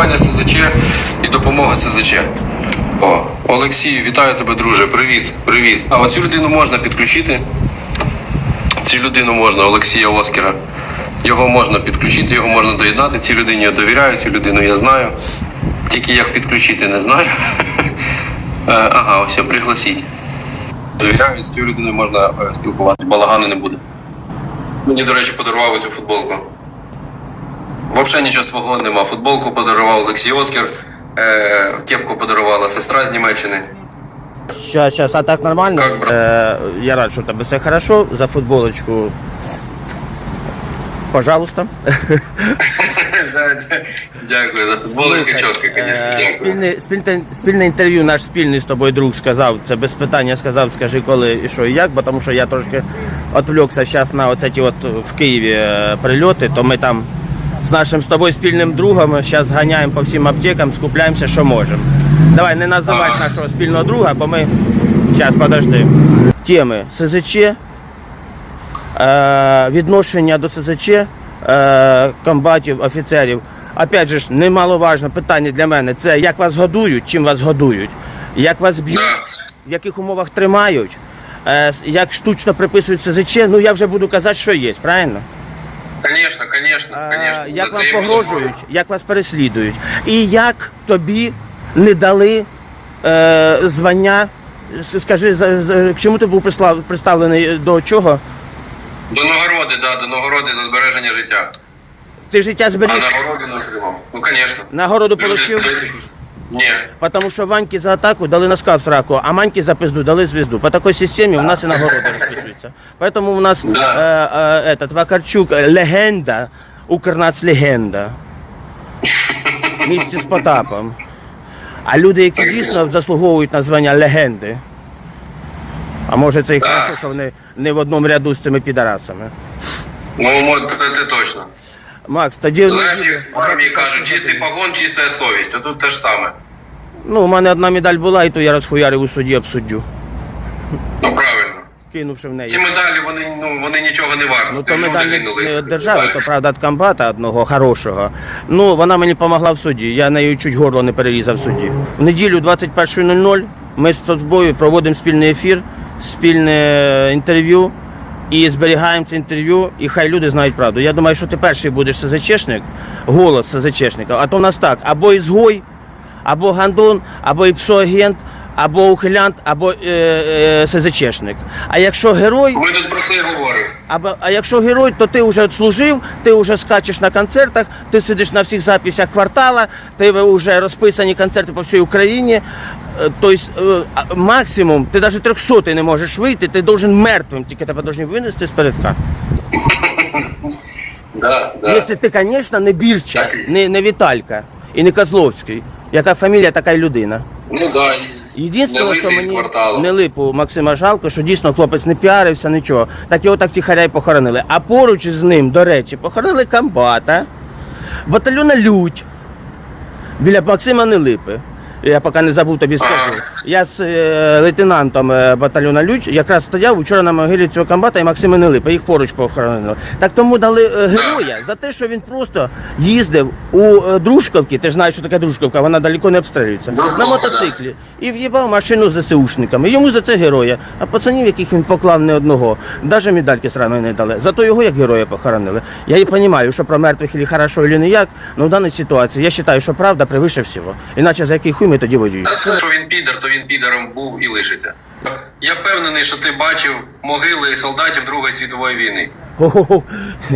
Спілкування СЗЧ і допомога СЗЧ. О, Олексій, вітаю тебе, друже. Привіт, привіт. А оцю людину можна підключити. Цю людину можна, Олексія Оскера. Його можна підключити, його можна доєднати. Цій людині я довіряю, цю людину я знаю. Тільки як підключити не знаю. Е, Ага, ось, пригласіть. Довіряю, з цією людиною можна е, спілкуватися, балагану не буде. Мені, до речі, подарував цю футболку. Взагалі нічого свого нема. Футболку подарував Олексій Оскер, е, кепку подарувала сестра з Німеччини. Сейчас, сейчас, а так нормально? Как, брат? Э, я рад, что у тебя все хорошо. За футболочку, пожалуйста. Дякую, за футболочка чітка, звісно, Е, дякую. спільне, спільне, спільне інтерв'ю наш спільний з тобою друг сказав, це без питання сказав, скажи коли і що і як, бо тому що я трошки відвлекся зараз на оці от в Києві е, прильоти, то ми там з нашим з тобою спільним другом зараз ганяємо по всім аптекам, скупляємося, що можемо. Давай не називай нашого спільного друга, бо ми. Зараз, подожди. Теми СЗЧ, е, відношення до СЗЧ, е, комбатів, офіцерів. Опять же немаловажне питання для мене це як вас годують, чим вас годують, як вас б'ють, в яких умовах тримають, е, як штучно приписують СЗЧ, ну я вже буду казати, що є, правильно? Звісно, Е, звісно. як вам буду погрожують, як вас переслідують, і як тобі не дали е, звання. Скажи, за, за, к чому ти був прислав- представлений до чого? До нагороди, да, до нагороди за збереження життя. Ти життя А зберіг? нагороду не отримав. Ну, звісно. Нагороду Люди- отримав? Ні. Потому що Ваньки за атаку дали носка в сраку, а Маньки за пизду дали звезду. По такой системе у нас и нагороды расписываются. Поэтому у нас Да. э, э, этот Вакарчук э, легенда, Укрнац легенда. Вместе з Потапом. А люди, які дійсно заслуговують на звання легенди. А може це і хорошо, що вони не в одному ряду з цими підарасами. Ну, мо- це, це точно. Макс, тоді як в армії кажуть, чистий погон, чиста совість. А тут те ж саме. Ну, у мене одна медаль була, і то я розхуярив у суді об суддю, Ну, правильно. кинувши в неї. Ці медалі, вони, ну, вони нічого не варті. Ну то медаль не, не від держави, то правда від комбата одного хорошого. Ну вона мені допомогла в суді. Я нею чуть горло не перерізав в суді. В неділю 21.00 ми з тобою проводимо спільний ефір, спільне інтерв'ю і зберігаємо це інтерв'ю, і хай люди знають правду. Я думаю, що ти перший будеш СЗЧшник, голос СЗЧшника, а то в нас так, або ізгой, або гандон, або іпсоагент, або ухилянт, або е, е, СЗЧшник. А якщо герой. Ми тут про це і говоримо. А, а якщо герой, то ти вже служив, ти вже скачеш на концертах, ти сидиш на всіх записях квартала, ти вже розписані концерти по всій Україні. Е, Тобто е, максимум, ти навіть трьохсотий не можеш вийти, ти должен мертвим, тільки тебе повинні винести з передка. Да, да. Якщо ти, звісно, не Бірча, не, не Віталька і не Козловський. Яка фамілія, така й людина. Ну да. Єдине, Не що мені кварталу. не липу Максима жалко, що дійсно хлопець не піарився, нічого. Так його так тихаря й похоронили. А поруч із ним, до речі, похоронили комбата, батальйона Лють біля Максима Нелипи. Я поки не забув тобі скажу. Я з е, лейтенантом е, батальйона Лють якраз стояв вчора на могилі цього комбата і Максима Нелипа. Їх поруч похоронили. Так тому дали е, героя за те, що він просто їздив у е, Дружковки. Ти ж знаєш, що таке Дружковка, вона далеко не обстрілюється. На мотоциклі. І в'їбав машину з ЗСУшниками. Йому за це героя. А пацанів, яких він поклав не одного, навіть медальки сраної не дали. Зато його як героя похоронили. Я і розумію, що про мертвих і хорошо, і ніяк, але в даній ситуації я вважаю, що правда превише всього. Іначе за який хуй ми тоді воюємо. Та це, що він підер, то він підером був і лишиться. Я впевнений, що ти бачив могили солдатів Другої світової війни.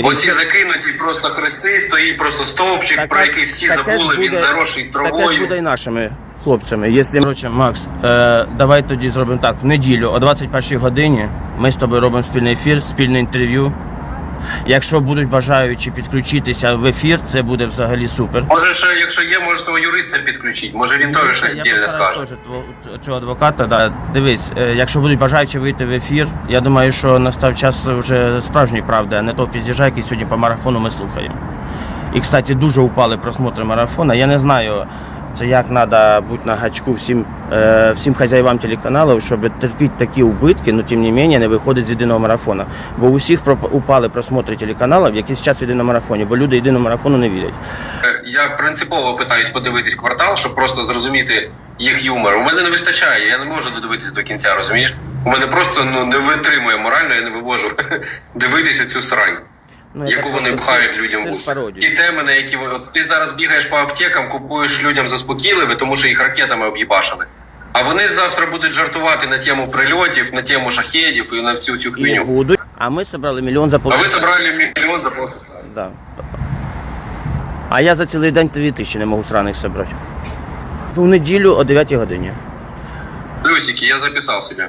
Оці закинуті просто хрести, стоїть просто стовпчик, Таке- про який всі таке ж забули, він буде- заросший Таке ж травою. буде і нашими хлопцями. Якщо... Короче, Макс, е, давай тоді зробимо так. В неділю о 21 годині ми з тобою робимо спільний ефір, спільне інтерв'ю. Якщо будуть бажаючі підключитися в ефір, це буде взагалі супер. Може, ще, якщо є, може того юриста підключити. Може він теж щось дільне скаже. цього адвоката. Да. Дивись, е, якщо будуть бажаючі вийти в ефір, я думаю, що настав час вже справжньої правди, а не того піздіжа, який сьогодні по марафону ми слухаємо. І, кстати, дуже упали просмотри марафона. Я не знаю, це як треба бути на гачку всім, е, всім хазяївам телеканалів, щоб терпіти такі убитки, але тим не менше не виходить з єдиного марафона. Бо у всіх упали просмотри телеканалів якийсь час в єдиному марафоні, бо люди єдиному марафону не вірять. Е, я принципово питаюсь подивитись квартал, щоб просто зрозуміти їх юмор. У мене не вистачає, я не можу додивитись до кінця, розумієш? У мене просто ну не витримує морально, я не вивожу дивитись оцю срань. Ну, яку вони пхають людям в Ті теми, на які от ти зараз бігаєш по аптекам, купуєш людям заспокійливе, тому що їх ракетами об'їбашили. А вони завтра будуть жартувати на тему прильотів, на тему шахедів і на всю цю І будуть. А ми зібрали мільйон за А ви зібрали мільйон за полчаса. Да. А я за цілий день дві тисячі не можу сраних зібрати. В неділю о 9 годині. Плюсики, я записав себе.